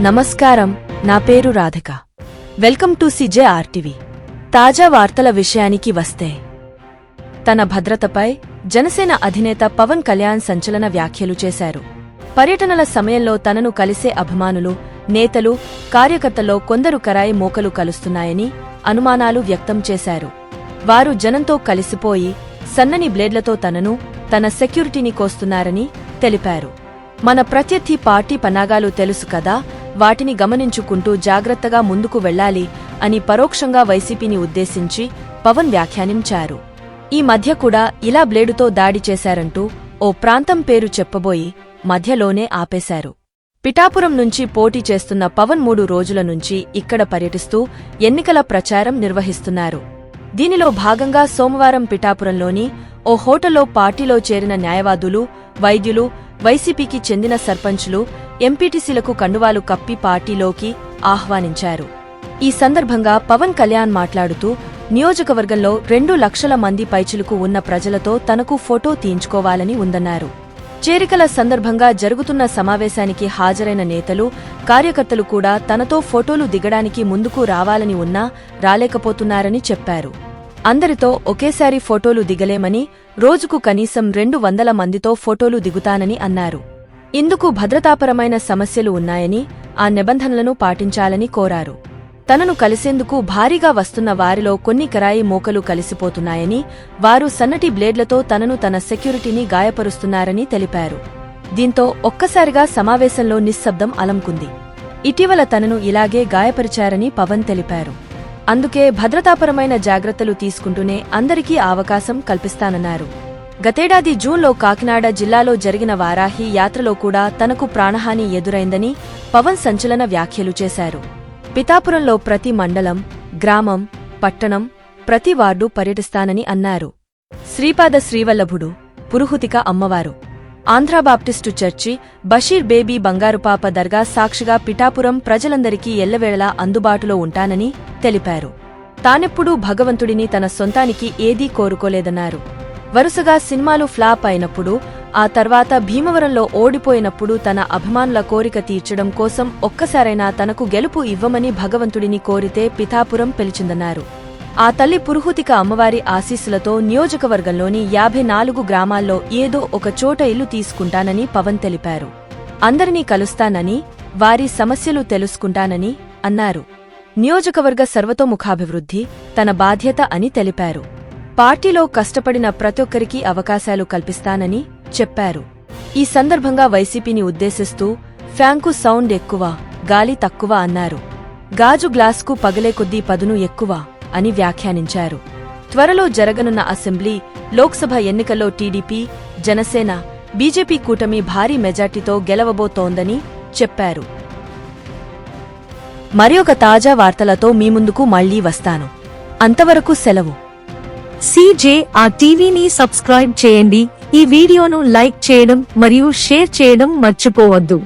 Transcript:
నమస్కారం నా పేరు Radhika. Welcome to CJ RTV. తాజా వార్తల విషయానికి వస్తే తన భద్రతపై జనసేన అధినేత పవన్ కళ్యాణ్ సంచలన వ్యాఖ్యలు చేశారు. పర్యటనల సమయంలో తనను కలిసే అభిమానులు నేతలు కార్యకర్తల్లో కొందరు కరాయి మోకలు కలుస్తున్నాయని అనుమానాలు వ్యక్తం చేశారు. వారు జనంతో కలిసిపోయి సన్నని బ్లేడ్లతో తనను తన సెక్యూరిటీని కోస్తున్నారని తెలిపారు. మన ప్రత్యర్థి పార్టీ పనాగాలు తెలుసు కదా వాటిని గమనించుకుంటూ జాగ్రత్తగా ముందుకు వెళ్ళాలి అని పరోక్షంగా వైసీపీని ఉద్దేశించి పవన్ వ్యాఖ్యానించారు. ఈ మధ్య కూడా ఇలా బ్లేడుతో దాడి చేశారంటూ ఓ ప్రాంతం పేరు చెప్పబోయి మధ్యలోనే ఆపేశారు. పిఠాపురం నుంచి పోటీ చేస్తున్న పవన్ మూడు రోజుల నుంచి ఇక్కడ పర్యటిస్తూ ఎన్నికల ప్రచారం నిర్వహిస్తున్నారు. దీనిలో భాగంగా సోమవారం పిఠాపురంలోని ఓ హోటల్లో పార్టీలో చేరిన న్యాయవాదులు వైద్యులు వైసీపీకి చెందిన సర్పంచులు ఎంపీటీసీలకు కండువాలు కప్పి పార్టీలోకి ఆహ్వానించారు. ఈ సందర్భంగా పవన్ కళ్యాణ్ మాట్లాడుతూ నియోజకవర్గంలో రెండు లక్షల మంది పైచులకు ఉన్న ప్రజలతో తనకు ఫోటో తీయించుకోవాలని ఉందన్నారు. చేరికల సందర్భంగా జరుగుతున్న సమావేశానికి హాజరైన నేతలు కార్యకర్తలు కూడా తనతో ఫోటోలు దిగడానికి ముందుకు రావాలని ఉన్నా రాలేకపోతున్నారని చెప్పారు. అందరితో ఒకేసారి ఫోటోలు దిగలేమని రోజుకు కనీసం రెండు వందల మందితో ఫోటోలు దిగుతానని అన్నారు. ఇందుకు భద్రతాపరమైన సమస్యలు ఉన్నాయని ఆ నిబంధనలను పాటించాలని కోరారు. తనను కలిసేందుకు భారీగా వస్తున్న వారిలో కొన్ని కరాయి మోకలు కలిసిపోతున్నాయని వారు సన్నటి బ్లేడ్లతో తనను తన సెక్యూరిటీని గాయపరుస్తున్నారని తెలిపారు. దీంతో ఒక్కసారిగా సమావేశంలో నిశ్శబ్దం అలంకుంది ఇటీవల తనను ఇలాగే గాయపరిచారని పవన్ తెలిపారు. అందుకే భద్రతాపరమైన జాగ్రత్తలు తీసుకుంటూనే అందరికీ అవకాశం కల్పిస్తానన్నారు. గతేడాది జూన్లో కాకినాడ జిల్లాలో జరిగిన వారాహి యాత్రలో కూడా తనకు ప్రాణహాని ఎదురైందని పవన్ సంచలన వ్యాఖ్యలు చేశారు. పితాపురంలో ప్రతి మండలం గ్రామం పట్టణం ప్రతి వార్డు పర్యటిస్తానని అన్నారు. శ్రీపాద శ్రీవల్లభుడు పురుహుతిక అమ్మవారు. Andhra baptist church Basheer Baby బంగారుపాప దర్గా సాక్షిగా పిఠాపురం ప్రజలందరికీ ఎల్లవేళలా అందుబాటులో ఉంటానని తెలిపారు. తానెప్పుడూ భగవంతుడిని తన సొంతానికి ఏదీ కోరుకోలేదన్నారు. వరుసగా సినిమాలు ఫ్లాప్ అయినప్పుడు ఆ తర్వాత భీమవరంలో ఓడిపోయినప్పుడు తన అభిమానుల కోరిక తీర్చడం కోసం ఒక్కసారైనా తనకు గెలుపు ఇవ్వమని భగవంతుడిని కోరితే పిఠాపురం పిలిచిందన్నారు. ఆ తల్లి పురుహుతిక అమ్మవారి ఆశీస్సులతో నియోజకవర్గంలోని యాభై నాలుగు గ్రామాల్లో ఏదో ఒక చోట ఇల్లు తీసుకుంటానని పవన్ తెలిపారు. అందరినీ కలుస్తానని వారి సమస్యలు తెలుసుకుంటానని అన్నారు. నియోజకవర్గ సర్వతోముఖాభివృద్ధి తన బాధ్యత అని తెలిపారు. పార్టీలో కష్టపడిన ప్రతొక్కరికి అవకాశాలు కల్పిస్తానని చెప్పారు. ఈ సందర్భంగా వైసీపీని ఉద్దేశిస్తూ ఫ్యాంకు సౌండ్ ఎక్కువ గాలి తక్కువ అన్నారు. గాజు గ్లాస్కు పగలే కొద్దీ పదును ఎక్కువ. అని వ్యాఖ్యానించారు. త్వరలో జరగనున్న అసెంబ్లీ లోక్సభ ఎన్నికల్లో టీడీపీ జనసేన బీజేపీ కూటమి భారీ మెజార్టీతో గెలవబోతోందని చెప్పారు. మరి ఒక తాజా వార్తలతో మీ ముందుకు మళ్ళీ వస్తాను. అంతవరకు సెలవు. సీజే ఆ టీవీని సబ్స్క్రైబ్ చేయండి. ఈ వీడియోను లైక్ చేయడం మరియు షేర్ చేయడం మర్చిపోవద్దు.